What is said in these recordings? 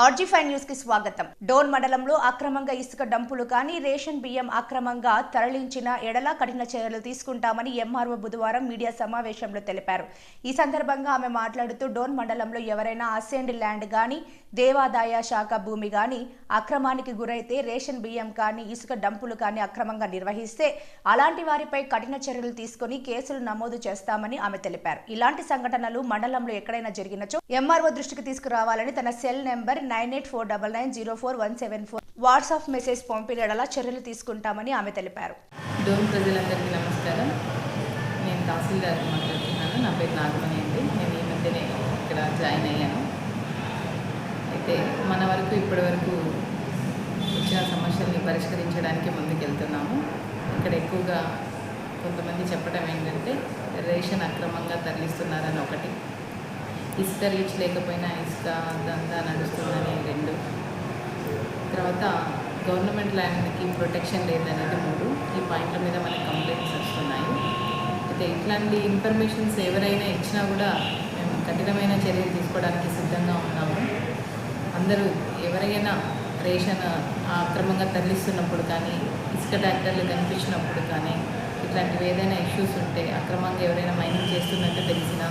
RG five న్యూస్కి స్వాగతం. డోన్ మండలంలో అక్రమంగా ఇసుక డంపులు కానీ రేషన్ బియ్యం అక్రమంగా తరలించిన ఎడల కఠిన చర్యలు తీసుకుంటామని ఎంఆర్ఓ బుధవారం మీడియా సమావేశంలో తెలిపారు. ఈ సందర్భంగా ఆమె మాట్లాడుతూ డోన్ మండలంలో ఎవరైనా అసెండ్ ల్యాండ్ కానీ దేవాదాయ శాఖ భూమి కానీ అక్రమానికి గురైతే రేషన్ బియ్యం కానీ ఇసుక డంపులు కానీ అక్రమంగా నిర్వహిస్తే అలాంటి వారిపై కఠిన చర్యలు తీసుకొని కేసులు నమోదు చేస్తామని ఆమె తెలిపారు. ఇలాంటి సంఘటనలు మండలంలో ఎక్కడైనా జరిగినచో ఎంఆర్ఓ దృష్టికి తీసుకురావాలని తన cell number nine eight four double nine zero four one seven four. WhatsApp message పంపినలా చర్యలు తీసుకుంటామని ఆమె తెలిపారు. డోన్ ప్రజలందరికీ నమస్కారం. నేను తహసీల్దార్ మాట్లాడుతున్నాను. నా పేరు నాగమణి అండి. నేను ఈ మధ్యనే ఇక్కడ జాయిన్ అయ్యాను. అయితే మన వరకు ఇప్పటి వరకు వచ్చిన సమస్యల్ని పరిష్కరించడానికి ముందుకెళ్తున్నాము. ఇక్కడ ఎక్కువగా కొంతమంది చెప్పడం ఏంటంటే రేషన్ అక్రమంగా తరలిస్తున్నారని ఒకటి. ఇసుక రీచ్ లేకపోయినా ఇసుక దందా నడుస్తుందని రెండు. తర్వాత గవర్నమెంట్ ల్యాండ్కి ప్రొటెక్షన్ లేదనేది మూడు. ఈ పాయింట్ల మీద మనకి కంప్లైంట్స్ వస్తున్నాయి. అయితే ఇట్లాంటి ఇన్ఫర్మేషన్స్ ఎవరైనా ఇచ్చినా కూడా మేము కఠినమైన చర్యలు తీసుకోవడానికి సిద్ధంగా ఉన్నాము. అందరూ ఎవరైనా రేషన్ అక్రమంగా తరలిస్తున్నప్పుడు కానీ ఇసుక ట్రాక్టర్లు కనిపించినప్పుడు కానీ ఇట్లాంటివి ఏదైనా ఇష్యూస్ ఉంటే అక్రమంగా ఎవరైనా మైనింగ్ చేస్తున్నట్టు తెలిసినా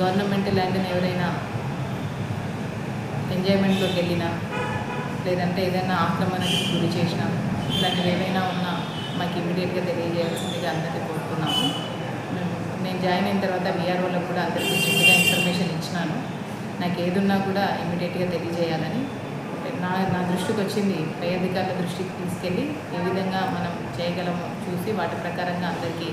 గవర్నమెంట్ ల్యాండ్ని ఎవరైనా ఎంజాయ్మెంట్లోకి వెళ్ళినా లేదంటే ఏదైనా ఆక్రమణకి గురి చేసినా ఇలాంటివి ఏవైనా ఉన్నా మాకు ఇమీడియట్గా తెలియజేయాల్సిందిగా అందరికీ కోరుతున్నాము. మేము. నేను జాయిన్ అయిన తర్వాత విఆర్ఓలకు కూడా అందరికీ చిన్నగా ఇన్ఫర్మేషన్ ఇచ్చినాను. నాకు ఏదున్నా కూడా ఇమీడియట్గా తెలియజేయాలని. నా నా దృష్టికి వచ్చింది పై అధికారుల దృష్టికి తీసుకెళ్ళి ఏ విధంగా మనం చేయగలమో చూసి వాటి ప్రకారంగా అందరికీ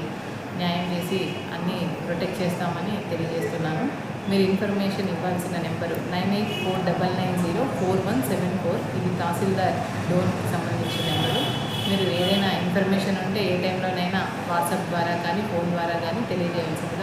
న్యాయం చేసి అన్నీ ప్రొటెక్ట్ చేస్తామని తెలియజేస్తున్నాను. మీరు ఇన్ఫర్మేషన్ ఇవ్వాల్సిన number nine eight four double nine zero four one seven four ఇది తహసీల్దార్ డోర్కి సంబంధించిన నెంబరు. మీరు ఏదైనా ఇన్ఫర్మేషన్ ఉంటే ఏ టైంలోనైనా వాట్సాప్ ద్వారా కానీ ఫోన్ ద్వారా కానీ తెలియజేయాల్సింది.